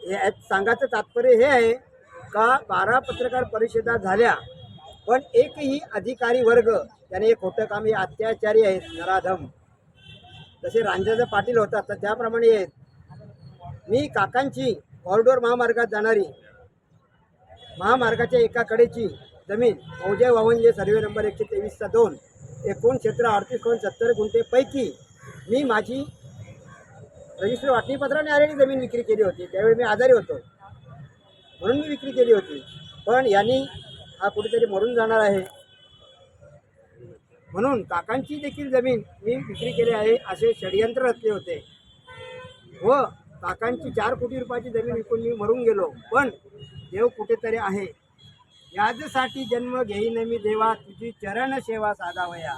हे सांगायचं तात्पर्य हे आहे का बारा पत्रकार परिषदा झाल्या पण एकही अधिकारी वर्ग त्याने हे खोटं काम हे अत्याचारी आहेत नराधम. जसे रांजाचा पाटील होता तर त्याप्रमाणे आहेत. मी काकांची कॉरिडोर महामार्गात जाणारी महामार्गाच्या एका कडेची जमीन मौजे वावंजे सर्वे नंबर एकशे तेवीसचा दोन एकूण क्षेत्र अडतीस कोण सत्तर गुंठेपैकी मी माझी रजिस्टर वाटणीपत्राने आलेली जमीन विक्री केली होती. त्यावेळी मी आजारी होतो. म्हणून मी विक्री केली होती. पण यांनी हा कुठेतरी मरून जाणार आहे. म्हणून काकांची देखील जमीन मी विक्री केली आहे असे षडयंत्र रचले होते. व काकांची चार कोटी रुपयाची जमीन विकून मी मरून गेलो. पण देव कुठेतरी आहे. याजसाठी जन्म घेईन मी देवा. तुझी चरण सेवा साधावया.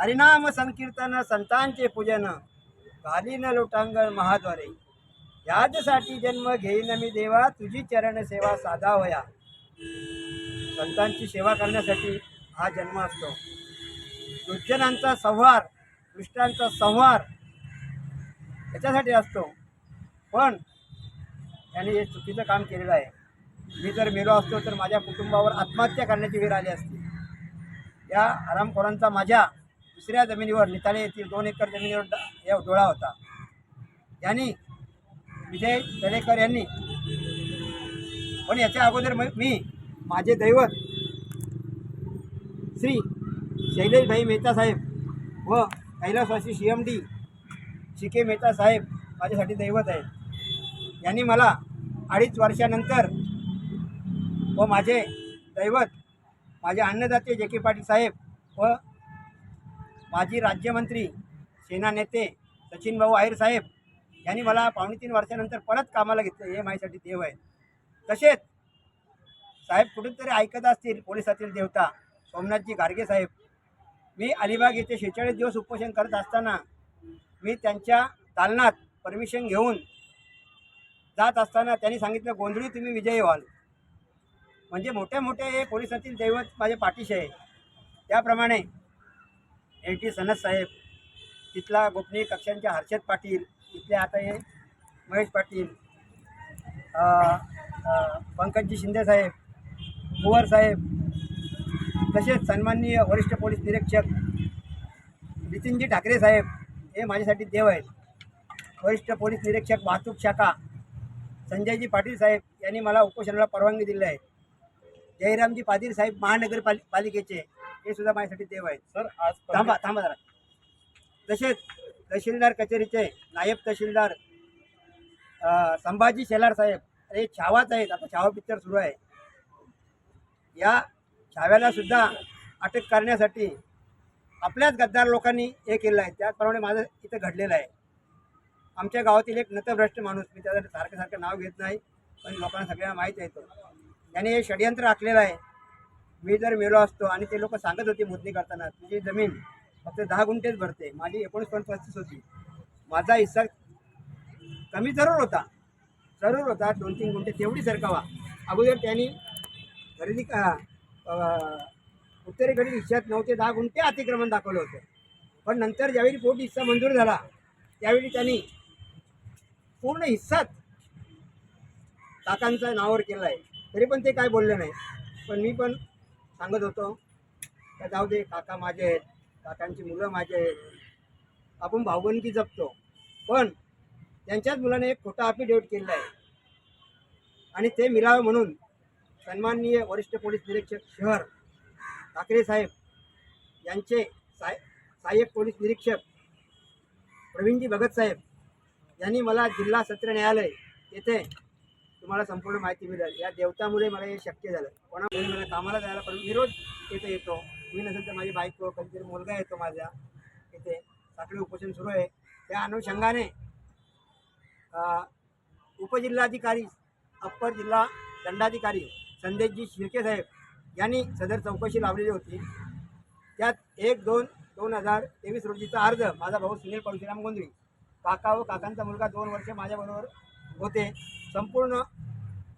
हरिनाम संकीर्तन संतांचे पूजन कालीन लोटांगण महाद्वारे. याजसाठी जन्म घेईन मी देवा तुझी चरण सेवा होया संतांची सेवा करण्यासाठी हा जन्म असतो. दुर्जनांचा संहार दुष्टांचा संहार याच्यासाठी असतो. पण त्याने हे चुकीचं काम केलेलं आहे. मी जर मेलो असतो तर माझ्या कुटुंबावर आत्महत्या करण्याची वेळ आली असती. या आरामखोरांचा माझ्या दुसऱ्या जमिनीवर निताळे येथील दोन एकर जमिनीवर या डोळा होता. यांनी विजय तळेकर यांनी पण याच्या अगोदर मी माझे दैवत श्री शैलेशभाई मेहता साहेब व कैलासवासी C M D C K Mehta साहेब माझ्यासाठी दैवत आहेत. यांनी मला अडीच वर्षानंतर व माझे दैवत माझे अन्नदाते जे के पाटील साहेब व माजी राज्यमंत्री सेना नेते सचिन भाऊ आहेर साहेब यांनी मला पावणे तीन वर्षानंतर परत कामाला घेतलं. हे माझ्यासाठी देव आहे. तसेच साहेब कुठेतरी ऐकत असतील पोलिसातील देवता सोमनाथजी गार्गे साहेब मी अलिबाग येथे शेहेचाळीस दिवस उपोषण करत असताना मी त्यांच्या दालनात परमिशन घेऊन जात असताना त्यांनी सांगितलं गोंधळी तुम्ही विजयी व्हाल. म्हणजे मोठे मोठे हे पोलिसातील दैवत माझे पाठीशी आहे. त्याप्रमाणे एल टी सनद साहेब तिथला गोपनीय कक्षांच्या हर्षद पाटील तिथले आता हे महेश पाटील पंकजी शिंदेसाहेब पंकजजी शिंदे साहेब कुवर साहेब तसेच सन्माननीय वरिष्ठ पोलीस निरीक्षक नितीनजी ठाकरे साहेब हे माझ्यासाठी देव आहेत. वरिष्ठ पोलीस निरीक्षक वाहतूक शाखा संजयजी पाटील साहेब यांनी मला उपोषणाला परवानगी दिली आहे. जयरामजी पाटील साहेब महानगरपालि पालिकेचे हे सुद्धा माझ्यासाठी देव आहेत. सर आज थांबा थांबा जरा. तसेच तहसीलदार कचेरीचे नायब तहसीलदार संभाजी शेलार साहेब हे छावाच आहेत. आता छावा पिक्चर सुरू आहे. या छाव्याला सुद्धा अटक करण्यासाठी आपल्याच गद्दार लोकांनी हे केलं आहे. त्याचप्रमाणे माझं इथं घडलेलं आहे. आमच्या गावातील एक नतभ्रष्ट माणूस मी त्याचं सारखं सारखं नाव घेत नाही पण लोकांना सगळ्यांना माहीत आहे तो. त्याने हे षडयंत्र आखलेलं आहे. मी जर मेलो असतो आणि ते लोक सांगत होते मोजणी करताना तुझी जमीन फक्त दहा गुंठेच भरते माझी एकोणीस पॉईंट पस्तीस होती. माझा हिस्सा कमी जरूर होता जरूर होता दोन तीन गुंठे तेवढी सरकावा. अगोदर त्यांनी खरेदी का उत्तरेकडील हिश्यात नऊ ते दहा गुंठे अतिक्रमण दाखवलं होतं. पण नंतर ज्यावेळी पोट हिस्सा मंजूर झाला त्यावेळी त्यांनी पूर्ण हिस्साच काकांचा नावावर केला आहे तरी पण ते काय बोलले नाही. पण मी पण सांगत होतो का जाऊ दे काका माझे आहेत काकांची मुलं माझे आहेत. आपण भावबंदी जपतो. पण त्यांच्याच मुलाने एक खोटा अफिडेविट केलेला आहे. आणि ते मिळावं म्हणून सन्माननीय वरिष्ठ पोलीस निरीक्षक शहर ठाकरे साहेब यांचे साय सहाय्यक पोलीस निरीक्षक प्रवीणजी भगत साहेब यांनी मला जिल्हा सत्र न्यायालय येथे तुम्हाला संपूर्ण माहिती मिळेल. या देवतामुळे मला हे शक्य झालं. कोणामुळे मला कामाला जायला पण मी रोज इथे येतो. मी नसेल तर माझी बायको कधीतरी मुलगा येतो माझ्या इथे. साखळी उपोषण सुरू आहे. त्या अनुषंगाने उपजिल्हाधिकारी अप्पर जिल्हा दंडाधिकारी संदेशजी शिर्के साहेब यांनी सदर चौकशी लावलेली होती. त्यात एक दोन दोन हजार तेवीस रोजीचा अर्ज माझा भाऊ सुनील परशुराम गोंधळी. काका व काकांचा मुलगा दोन वर्ष माझ्याबरोबर होते. संपूर्ण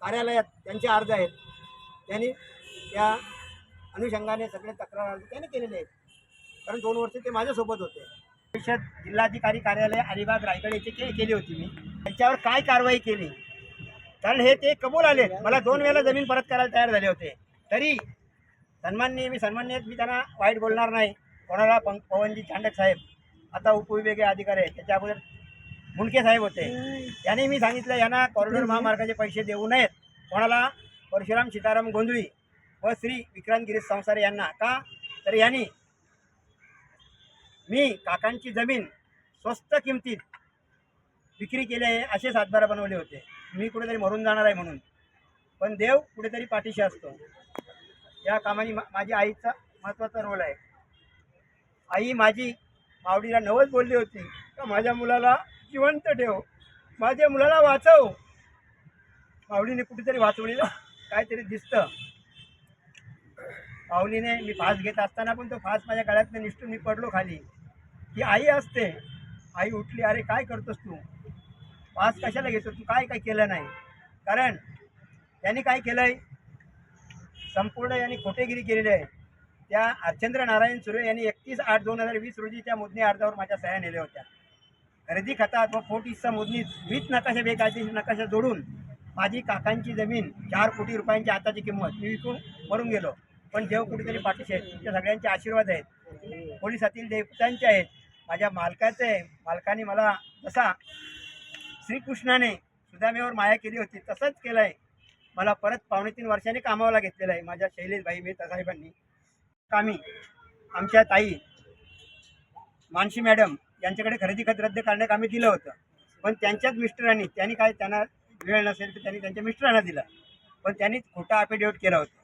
कार्यालयात त्यांचे अर्ज आहेत. त्यांनी त्या अनुषंगाने सगळे तक्रार अर्ज त्यांनी केलेले आहेत. कारण दोन वर्ष ते माझ्यासोबत होते. परिषद जिल्हाधिकारी कार्यालय अलिबाग रायगड येथे के केली होती मी. त्यांच्यावर काय कारवाई केली? कारण हे ते कबूल आले. मला दोन वेळेला जमीन परत करायला तयार झाले होते. तरी सन्माननीय मी सन्मान्य मी त्यांना वाईट बोलणार नाही. कोणाला पं पवनजी चांडक साहेब आता उपविभागीय अधिकारी आहेत. त्याच्या अगोदर मुंडके साहेब होते. त्यांनी मी सांगितलं यांना कॉरिडॉर महामार्गाचे पैसे देऊ नयेत. कोणाला? परशुराम सीताराम गोंधळी व श्री विक्रांत गिरीश संसारे यांना. का? तर यांनी मी काकांची जमीन स्वस्त किमतीत विक्री केली आहे असे सातबारा बनवले होते. मी कुठेतरी मरून जाणार आहे म्हणून. पण देव कुठेतरी पाठीशी असतो. या कामाने मा माझी आईचा महत्त्वाचा रोल आहे. आई माझी मावडीला नवस बोलली होती. का माझ्या मुलाला जिवंत ठेव. माझ्या मुलाला वाचव. माऊलीने कुठेतरी वाचवलेलं काहीतरी दिसतं. माऊलीने मी फास घेत असताना पण तो फास माझ्या गळ्यातनं निष्ठून मी पडलो खाली. की आई असते. आई उठली अरे काय करतोस तू? फास कशाला घेतो तू काय काय केलं नाही. कारण त्यांनी काय केलं आहे संपूर्ण यांनी खोटेगिरी केलेली आहे. त्या अर्चंद्र नारायण सुरे यांनी एकतीस आठ दोन हजार वीस रोजी त्या मोजणी अर्जावर माझ्या सह्या नेल्या होत्या. खरेदी खतात व फोट हिस्सा मोजणीत वीज नकाशा बेकायदेशीर नकाशा जोडून माझी काकांची जमीन चार कोटी रुपयांची आताची किंमत मी विकून मरून गेलो. पण देव कुठेतरी पाठीशी आहेत तुमच्या सगळ्यांचे आशीर्वाद आहेत. पोलिसातील देवतांचे आहेत. माझ्या मालकाचे आहे. मालकाने मला जसा श्रीकृष्णाने सुदामेवर माया केली होती तसंच केलं आहे मला परत पावणे तीन वर्षांनी कामावला घेतलेलं आहे. माझ्या शैलेशभाई मेहता साहेबांनी. कामी आमच्या ताई मानशी मॅडम यांच्याकडे खरेदी खत रद्द करण्यात आम्ही दिलं होतं. पण त्यांच्याच मिस्टरांनी त्यांनी काय त्यांना वेळ नसेल तर त्यांनी त्यांच्या मिस्टरांना दिला. पण त्यांनी खोटा अफिडेविट केला होता.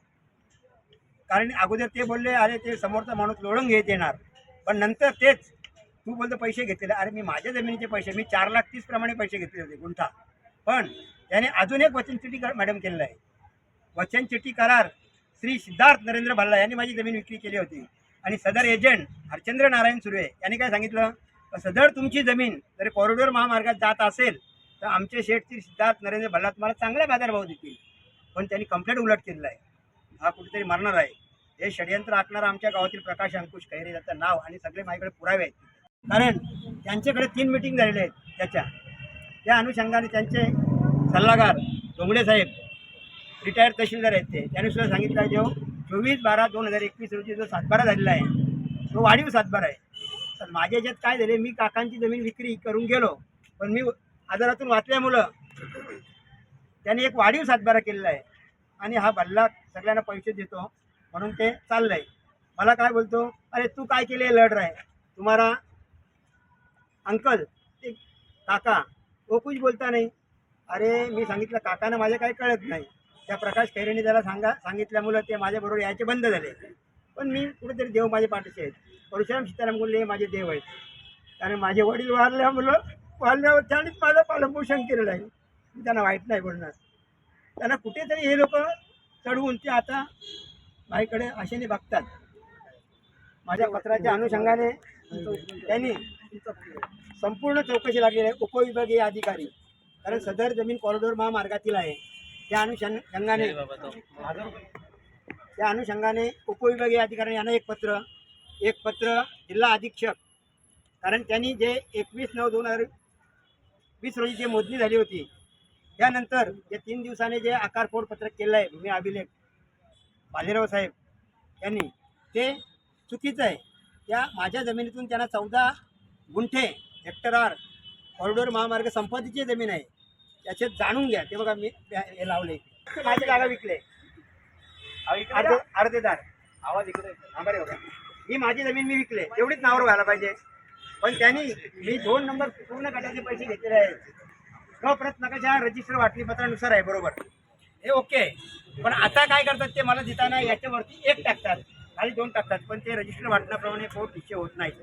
कारण अगोदर ते बोलले अरे ते समोरचा माणूस लोळून घेत येणार पण नंतर तेच तू बोलतो पैसे घेतलेले. अरे मी माझ्या जमिनीचे पैसे मी चार लाख तीस प्रमाणे पैसे घेतले होते गुंठा. पण त्याने अजून एक वचन चिठ्ठी कर मॅडम केलेलं आहे. वचन चिठ्ठी करार श्री सिद्धार्थ नरेंद्र भल्ला यांनी माझी जमीन विक्री केली होती. आणि सदर एजंट हरचंद्र नारायण सुर्वे यांनी काय सांगितलं? सदर तुमची जमीन जरी कॉरिडॉर महामार्गात जात असेल तर आमचे शेठ श्री सिद्धार्थ नरेंद्र भल्ला तुम्हाला चांगला बाजारभाव देतील. पण त्यांनी कंप्लेंट उलट केलेला आहे. हा कुठेतरी मरणार आहे. हे षडयंत्र आखणारा आमच्या गावातील प्रकाश अंकुश खैरे त्याचं नाव आणि सगळे माझ्याकडे पुरावे आहेत. कारण त्यांच्याकडे तीन मिटिंग झालेले आहेत त्याच्या. त्या अनुषंगाने त्यांचे सल्लागार डोंगडे साहेब रिटायर्ड तहसीलदार आहेत ते. त्यांनी सुद्धा सांगितलं आहे जो चोवीस बारा दोन हजार एकवीस रोजी जो सातबारा झालेला आहे तो वाढीव सातबारा आहे. तर माझ्या याच्यात काय झाले मी काकांची जमीन विक्री करून गेलो पण मी आजारातून वाचल्यामुळं त्याने एक वाढीव सातबारा केलेला आहे. आणि हा भल्ला सगळ्यांना पैसे देतो म्हणून ते चाललं आहे मला काय बोलतो अरे तू काय केले लढ राय. तुम्हाला अंकल ते काका वो कुछ बोलता नाही. अरे मी सांगितलं काकानं माझ्या काही कळत नाही. त्या प्रकाश खैरेने त्याला सांगा सांगितल्यामुळं ते माझ्याबरोबर यायचे बंद झाले. पण मी कुठेतरी देव माझे पाठीचे आहेत. परशुराम सीताराम गुल्ले हे माझे देव आहेत. कारण माझे वडील वारल्यामुळं वारल्यावर त्यांनीच माझं पालनपोषण केलेलं आहे. मी त्यांना वाईट नाही बोलणार. त्यांना कुठेतरी हे लोक चढवून ते आता बाईकडे आशेने बघतात. माझ्या पत्राच्या अनुषंगाने त्यांनी संपूर्ण चौकशी लागलेली आहे. उपविभागीय अधिकारी. कारण सदर जमीन कॉरिडॉर महामार्गातील आहे. त्या अनुषंगाने त्या अनुषंगाने उपविभागीय अधिकारी यांना एक पत्र एक पत्र जिल्हा अधीक्षक. कारण त्यांनी जे एकवीस नऊ दोन हजार वीस रोजी जी मोजणी झाली होती त्यानंतर जे तीन दिवसाने जे आकारफोड पत्रक केलं आहे भूमी अभिलेख बाजीराव साहेब यांनी ते चुकीचं आहे. त्या माझ्या जमिनीतून त्यांना चौदा गुंठे हेक्टरार कॉरिडॉर महामार्ग संपत्तीची जमीन आहे त्याचे जाणून घ्या. ते बघा मी हे लावले माझे जागा विकले अर्धे अर्धेदार आवाज इकडे ही माझी जमीन मी विकले. एवढीच नावावर व्हायला पाहिजे. पण त्यांनी मी दोन नंबर पूर्ण गटाचे पैसे घेतलेले आहेत. न प्रत नकाशा रजिस्टर वाटणी पत्रानुसार आहे बरोबर. हे ओके. आहे. पण आता काय करतात ते मला देताना याच्यावरती एक टाकतात. खाली दोन टाकतात. पण ते रजिस्टर वाटण्याप्रमाणे पोट हिस्से होत नाहीत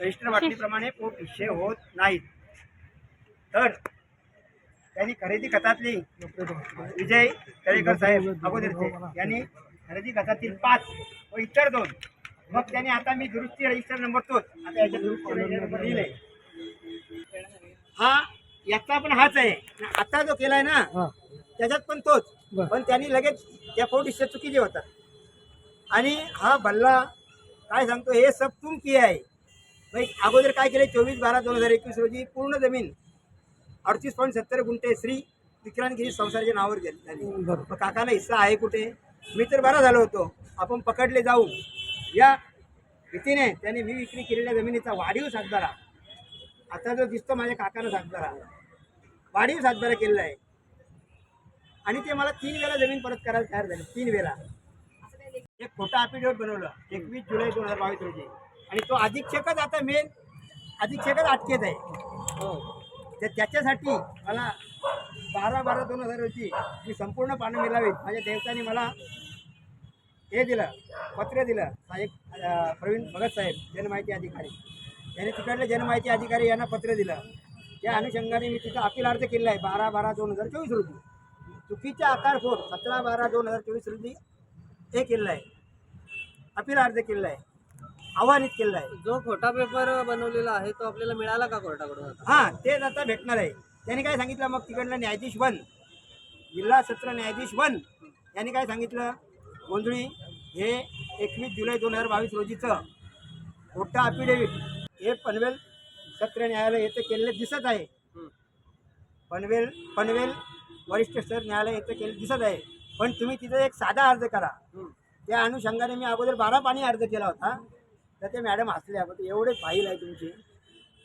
रजिस्टर वाटणीप्रमाणे पोट हिस्से होत नाहीत. तर त्यांनी खरेदी खतातली विजय तळेकर साहेब अगोदरचे यांनी खरेदी खतातील पाच व इतर दोन. मग त्यांनी आता मी दुरुस्ती रजिस्टर नंबर तोच. आता याच्या दुरुस्ती नंबर हा याचा पण हाच आहे. आता जो केलाय ना त्याच्यात पण तोच. पण त्यांनी लगेच त्या हिस्से चुकीचे होतात आणि हा भल्ला काय सांगतो हे सब तुम किया आहे अगोदर काय केले चोवीस बारा दोन हजार एकवीस रोजी पूर्ण जमीन अडतीस पॉईंट सत्तर गुंठे श्री विक्रांतगिरी संसाराच्या नावावर झाली मग काकाला हिस्सा आहे कुठे? मी तर बरा झालो होतो. आपण पकडले जाऊ. या भीतीने त्याने मी विक्री केलेल्या जमिनीचा वाढीव सातबारा. आता जो दिसतो माझ्या काकानं सातबारा. वाढीव सातबारा केलेला आहे. आणि ते मला तीन वेळा जमीन परत करायला तयार झाले. तीन वेळा. एक खोटा अपिडेविट बनवलं. एकवीस जुलै दोन हजार बावीस रोजी. आणि तो अधीक्षकच आता मेन अधीक्षकच अटकेत आहे. तर त्याच्यासाठी मला बारा बारा दोन हजार रोजी मी संपूर्ण पानं मिळावीत. माझ्या देवताने मला हे दिलं पत्र दिलं. साहेब प्रवीण भगत साहेब जनमाहिती अधिकारी. त्याने तिकडले जनमाहिती अधिकारी यांना पत्र दिलं. त्या अनुषंगाने मी तिथं अपील अर्ज केलेला आहे. बारा बारा दोन हजार चोवीस रोजी. चुकीच्या आकार फोड सतरा बारा दोन हजार चोवीस रोजी हे केलेलं आहे. अपील अर्ज केलेला आहे. आव्हानित केलेलं आहे. जो खोटा पेपर बनवलेला आहे तो आपल्याला मिळाला का कोर्टाकडून आता? हां तेच आता भेटणार आहे. त्यांनी काय सांगितलं? मग तिकडलं न्यायाधीश वन जिल्हा सत्र न्यायाधीश वन यांनी काय सांगितलं? गोंधळी हे एकवीस जुलै दोन हजार बावीस रोजीचं खोटं अफिडेव्हिट हे पनवेल सत्र न्यायालय येथे केलेलं दिसत आहे. हं. पनवेल पनवेल वरिष्ठ स्तर न्यायालय येथे केलेलं दिसत आहे. पण तुम्ही तिथे एक साधा अर्ज करा. हं. त्या अनुषंगाने मी अगोदर बारा पाणी अर्ज केला होता. तर ते मॅडम हसल्या पण एवढे फाईल आहे तुमची.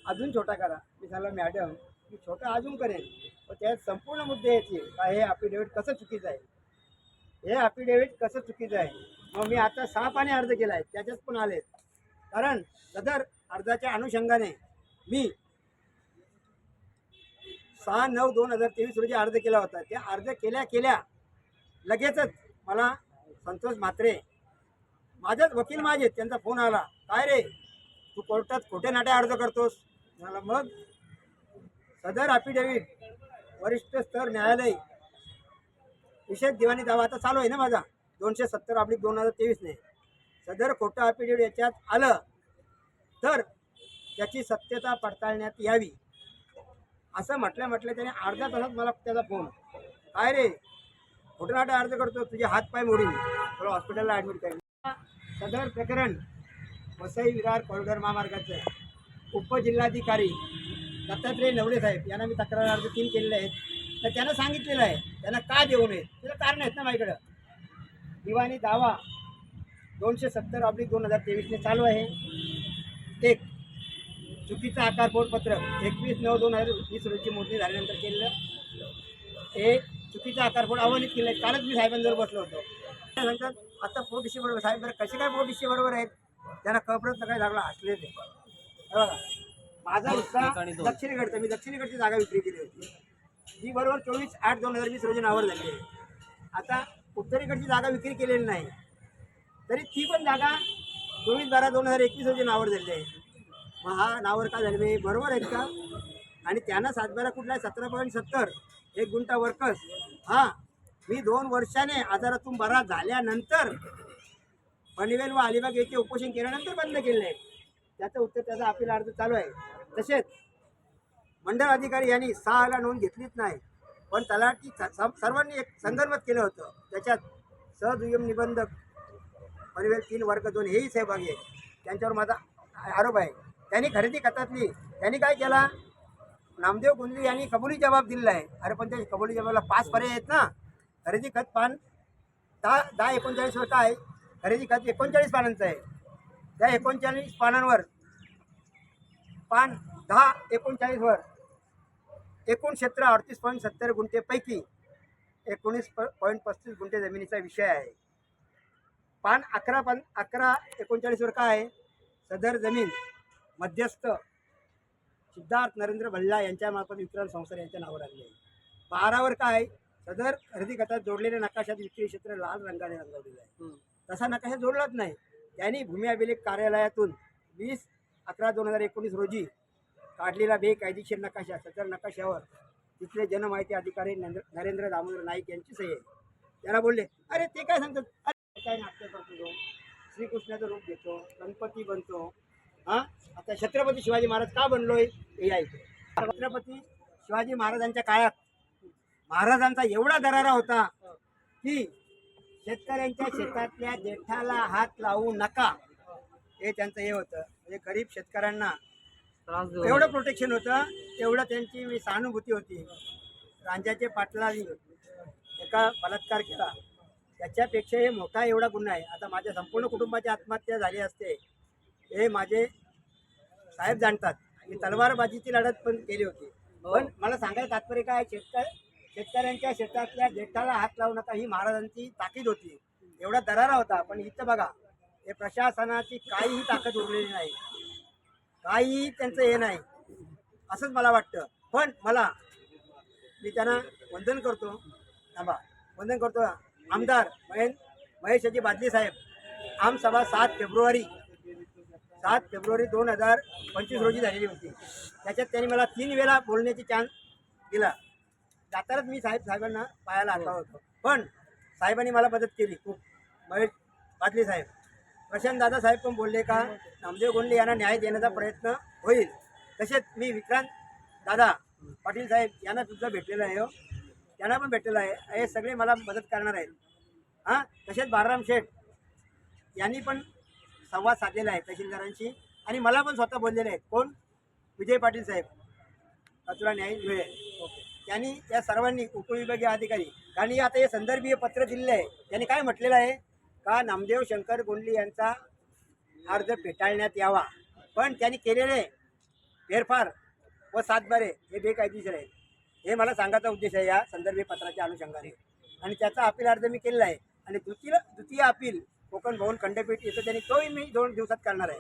अजून छोटा करा. मी सांगला मॅडम मी छोटा अजून करेन. पण त्यात संपूर्ण मुद्दे येतील का हे अफिडेव्हिट कसं चुकीचं आहे? हे अफिडेव्हिट कसं चुकीचं आहे? मग मी आता सहा पाणी अर्ज केला आहे त्याच्यात पण आले कारण सदर अर्जाच्या अनुषंगाने मी सहा नऊ दोन हजार तेवीस रोजी अर्ज केला होता. त्या अर्ज केल्या केल्या लगेचच मला संतोष म्हात्रे माझाच वकील माझे त्यांचा फोन आला. काय रे? तू कोर्टात खोटे नाटे अर्ज करतोस. म्हणाला मग सदर अफिडेव्हिट वरिष्ठ स्तर न्यायालय विशेष दिवाणी दावा आता चालू आहे ना माझा. दोनशे सत्तर आपली दोन हजार तेवीसने सदर खोटं अफिडेव्हिट याच्यात आलं तर त्याची सत्यता पडताळण्यात यावी. असं म्हटलं म्हटलं त्याने अर्धा तासात मला त्याचा फोन. काय रे? खोटं नाटक अर्ज करतो तुझे हात पाय मोडीन. तुला हॉस्पिटलला ॲडमिट करेन. सदर प्रकरण वसई विरार कॉरिडॉर महामार्गाचं उपजिल्हाधिकारी दत्तात्रय नवले साहेब यांना मी तक्रार अर्ज तीन केलेले आहेत. तर त्यांना सांगितलेलं आहे त्यांना का देऊ नये? त्याला कारण आहेत ना माझ्याकडं. दिवाणी दावा दोनशे सत्तर ऑब्लिक दोन हजार तेवीसने चालू आहे. एक चुकीचं आकार बोर्डपत्र एकवीस नऊ दोन हजार वीस रोजी मोजणी झाल्यानंतर केलेलं. हे चुकीचं आकार बोर्ड आव्हानित केलं आहे कालच मी साहेबांजवळ बसलो होतो. सांगतात आता पोट बरोबर साहेब बरं कसे काय पोट बरोबर आहेत? त्यांना कळपडत काय लागला हसले ते हे. बघा माझा हिस्सा. दक्षिणेकडचा. मी दक्षिणेकडची जागा विक्री केली होती. जी बरोबर चोवीस आठ दोन हजार वीस रोजी नावावर झाली आहे. आता उत्तरेकडची जागा विक्री केलेली नाही. तरी ती पण जागा चोवीस बारा दोन हजार एकवीस रोजी नावावर झाली आहे. मग हा नावावर का झाले? बरोबर आहेत का? आणि त्यांना सातबारा कुठला आहे? सतरा पॉईंट सत्तर. एक गुंठा वर्कर्स हा. मी दोन वर्षाने आजारातून बरा झाल्यानंतर पनवेल व अलिबाग येथे उपोषण केल्यानंतर बंद केले आहे त्याचं उत्तर त्याचा अपील अर्ज चालू आहे. तसेच मंडळ अधिकारी यांनी सहाला नोंद घेतलीच नाही. पण तलाठी स- सर्वांनी एक संदर्भात केलं होतं. त्याच्यात सहदुय्यम निबंधक पनवेल तीन वर्ग दोन हेही सहभागी आहेत. त्यांच्यावर माझा आरोप आहे. त्यांनी खरेदी खतातली. त्यांनी काय केला? नामदेव गुंजली यांनी कबुली जबाब दिलेला आहे. अरे पण त्या कबुली जबाबला पाच पर्याय आहेत ना. खरेदी खत पान दहा दहा होता आहे खरेदी खत एकोणचाळीस पानांचं आहे. त्या एकोणचाळीस पानांवर पान दहा एकोणचाळीसवर एकूण क्षेत्र अडतीस पॉईंट सत्तर गुंठेपैकी एकोणीस प पॉईंट पस्तीस गुंठे जमिनीचा विषय आहे. पान अकरा पान अकरा एकोणचाळीसवर काय आहे? सदर जमीन मध्यस्थ सिद्धार्थ नरेंद्र भल्ला यांच्यामार्फत विक्रम संसार यांच्या नावावर आले आहे. बारावर काय सदर खरेदी खतात जोडलेल्या नकाशात विक्री क्षेत्र लाल रंगाने रंगवलेलं आहे. तसा नकाशा जोडलाच नाही. त्यांनी भूमी अभिलेख कार्यालयातून वीस अकरा दोन हजार एकोणीस रोजी काढलेला बेकायदेशीर नकाशा सदर नकाशावर तिथले जनमाहिती अधिकारी नरेंद्र दामोदर नाईक यांची सही आहे. त्याला बोलले अरे ते काय सांगतात? अरे काय नाट्य करतो तो? श्रीकृष्णाचं रूप घेतो गणपती बनतो. हां? आता छत्रपती शिवाजी महाराज का बनलोय? हे ऐकतो छत्रपती शिवाजी महाराजांच्या काळात महाराजांचा एवढा दरारा होता की शेतकऱ्यांच्या शेतातल्या जेठाला हात लावू नका. हे त्यांचं हे होतं. हे गरीब शेतकऱ्यांना एवढं. प्रोटेक्शन होतं तेवढं त्यांची मी सहानुभूती होती. रांजाचे पाटलांनी एका बलात्कार केला. त्याच्यापेक्षा हे मोठा एवढा गुन्हा आहे. आता माझ्या संपूर्ण कुटुंबाची आत्महत्या झाली असते. हे माझे साहेब जाणतात. मी तलवारबाजीची लढत पण केली होती. पण मला सांगायचं तात्पर्य काय शेतकरी शेतकऱ्यांच्या शेतातल्या देठाला हात लावू नका ही महाराजांची ताकीद होती. एवढा दरारा होता. पण इथं बघा हे प्रशासनाची काहीही ताकद उरलेली नाही. काहीही त्यांचं हे नाही. असंच मला वाटतं. पण मला मी त्यांना वंदन करतो. थांबा. वंदन करतो. आमदार महेश महेशजी बादली साहेब आमसभा सात फेब्रुवारी सात फेब्रुवारी दोन हजार पंचवीस रोजी झालेली होती. त्याच्यात त्यांनी मला तीन वेळा बोलण्याची चान्स दिला. जातानाच मी साहेब साहेबांना पायाला हातला होतो. पण साहेबांनी मला मदत केली. खूप. महेश पाटली साहेब. प्रशांत दादा साहेब पण बोलले का नामदेव गोंडले यांना न्याय देण्याचा प्रयत्न होईल. तसेच मी विक्रांत दादा पाटील साहेब यांना सुद्धा भेटलेलं आहे हो. त्यांना पण भेटलेलं आहे. हे सगळे मला मदत करणार आहेत. हां? तसेच बाळराम शेठ यांनी पण संवाद साधलेला आहे तहसीलदारांशी. आणि मला पण स्वतः बोललेले आहेत. कोण? विजय पाटील साहेब. तुला न्याय मिळेल? ओके. त्यांनी या सर्वांनी उपविभागीय अधिकारी आणि हे आता हे संदर्भीय पत्र दिलेलं आहे. त्यांनी काय म्हटलेलं आहे? का नामदेव शंकर गोंडली यांचा अर्ज फेटाळण्यात यावा. पण त्यांनी केलेले फेरफार व सातबारे हे बेकायदेशीर आहेत. हे मला सांगायचा उद्देश आहे या संदर्भीय पत्राच्या अनुषंगाने. आणि त्याचा अपील अर्ज मी केलेला आहे. आणि द्वितीय द्वितीय अपील कोकण भवन खंडपीठ येतो त्यांनी तोही मी दोन दिवसात करणार आहे.